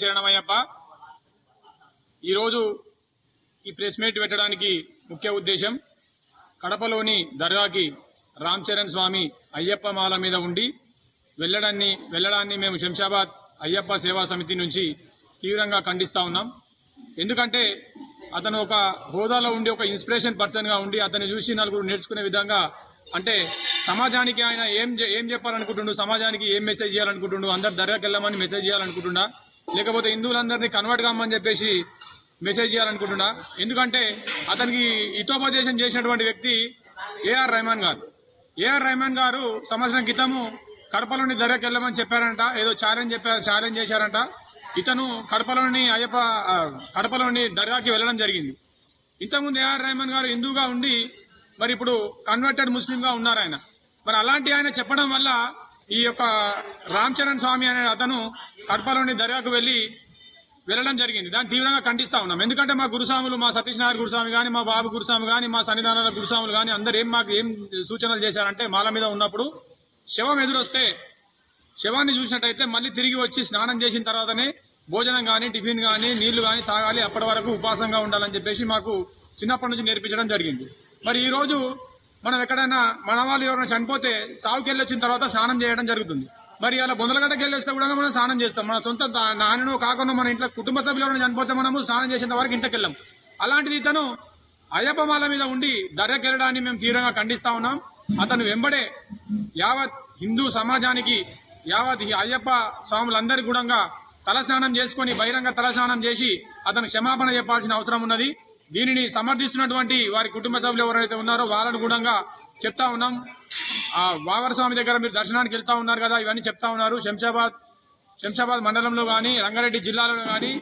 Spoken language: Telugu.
శరణమయ్యప్ప ఈరోజు ఈ ప్రెస్ మీట్ పెట్టడానికి ముఖ్య ఉద్దేశం కడపలోని దర్గాకి రామ్ చరణ్ స్వామి అయ్యప్ప మాల మీద ఉండి వెళ్ళడాన్ని వెళ్ళడాన్ని మేము శంషాబాద్ అయ్యప్ప సేవా సమితి నుంచి తీవ్రంగా ఖండిస్తా ఉన్నాం. ఎందుకంటే అతను ఒక హోదాలో ఉండి ఒక ఇన్స్పిరేషన్ పర్సన్గా ఉండి అతన్ని చూసి నలుగురు నేర్చుకునే విధంగా అంటే సమాజానికి ఆయన ఏం ఏం చెప్పాలనుకుంటుండు సమాజానికి ఏం మెసేజ్ చేయాలనుకుంటుండు అందరు దర్గాకి వెళ్ళమని మెసేజ్ చేయాలనుకుంటుండా? లేకపోతే హిందువులందరినీ కన్వర్ట్ కామని చెప్పేసి మెసేజ్ చేయాలనుకుంటున్నా. ఎందుకంటే అతనికి హితోపదేశం చేసినటువంటి వ్యక్తి ఏఆర్ రెహమాన్ గారు. ఏఆర్ రెహమాన్ గారు సంవత్సరం క్రితము కడపలోని దర్యాకి వెళ్ళమని చెప్పారంట. ఏదో ఛాలెంజ్ చెప్పారు ఛాలెంజ్ చేశారంట. ఇతను కడపలోని అయ్యప్ప కడపలోని దర్గాకి వెళ్ళడం జరిగింది. ఇంతకుముందు ఏఆర్ రెహమాన్ గారు హిందూగా ఉండి మరి ఇప్పుడు కన్వర్టెడ్ ముస్లింగా ఉన్నారు ఆయన. మరి అలాంటి ఆయన చెప్పడం వల్ల ఈ యొక్క రామ్ చరణ్ స్వామి అనే అతను కడపలోని దర్యాకు వెళ్ళి వెళ్ళడం జరిగింది. దాన్ని తీవ్రంగా ఖండిస్తా ఉన్నాం. ఎందుకంటే మా గురుస్వాములు మా సతీష్ నారాయణ గురుస్వామి కానీ మా బాబు గురుస్వామి కానీ మా సన్నిధానాల గురుస్వాములు కానీ అందరు ఏం మాకు ఏం సూచనలు చేశారంటే మాల మీద ఉన్నప్పుడు శవం ఎదురొస్తే శవాన్ని చూసినట్టయితే మళ్ళీ తిరిగి వచ్చి స్నానం చేసిన తర్వాతనే భోజనం కానీ టిఫిన్ కానీ నీళ్ళు కానీ తాగాలి. అప్పటి వరకు ఉపాసంగా ఉండాలని చెప్పేసి మాకు చిన్నప్పటి నుంచి నేర్పించడం జరిగింది. మరి ఈరోజు మనం ఎక్కడైనా మన వాళ్ళు ఎవరైనా చనిపోతే సావుకెళ్ళొచ్చిన వెళ్ళి వచ్చిన తర్వాత స్నానం చేయడం జరుగుతుంది. మరి అలా బొందలగడ్డకి వెళ్ళి వస్తే కూడా మనం స్నానం చేస్తాం. మన సొంత నాన్నను కాకుండా మన ఇంట్లో కుటుంబ సభ్యులు ఎవరైనా చనిపోతే మనము స్నానం చేసేంత వరకు ఇంటికి వెళ్ళాం. అలాంటిది ఇతను అయ్యప్ప మాల మీద ఉండి దర్యకెళ్ళడాన్ని మేము తీవ్రంగా ఖండిస్తా ఉన్నాం. అతను వెంబడే యావత్ హిందూ సమాజానికి యావత్ అయ్యప్ప స్వాములందరి కూడా తలస్నానం చేసుకుని బహిరంగ తలస్నానం చేసి అతను క్షమాపణ చెప్పాల్సిన అవసరం ఉన్నది. దీనిని సమర్థిస్తున్నటువంటి వారి కుటుంబ సభ్యులు ఎవరైతే ఉన్నారో వాళ్ళను కూడా చెప్తా ఉన్నాం. ఆ వావర స్వామి దగ్గర మీరు దర్శనానికి వెళ్తా ఉన్నారు కదా ఇవన్నీ చెప్తా ఉన్నారు. శంషాబాద్ శంషాబాద్ మండలంలో కానీ రంగారెడ్డి జిల్లాలో కానీ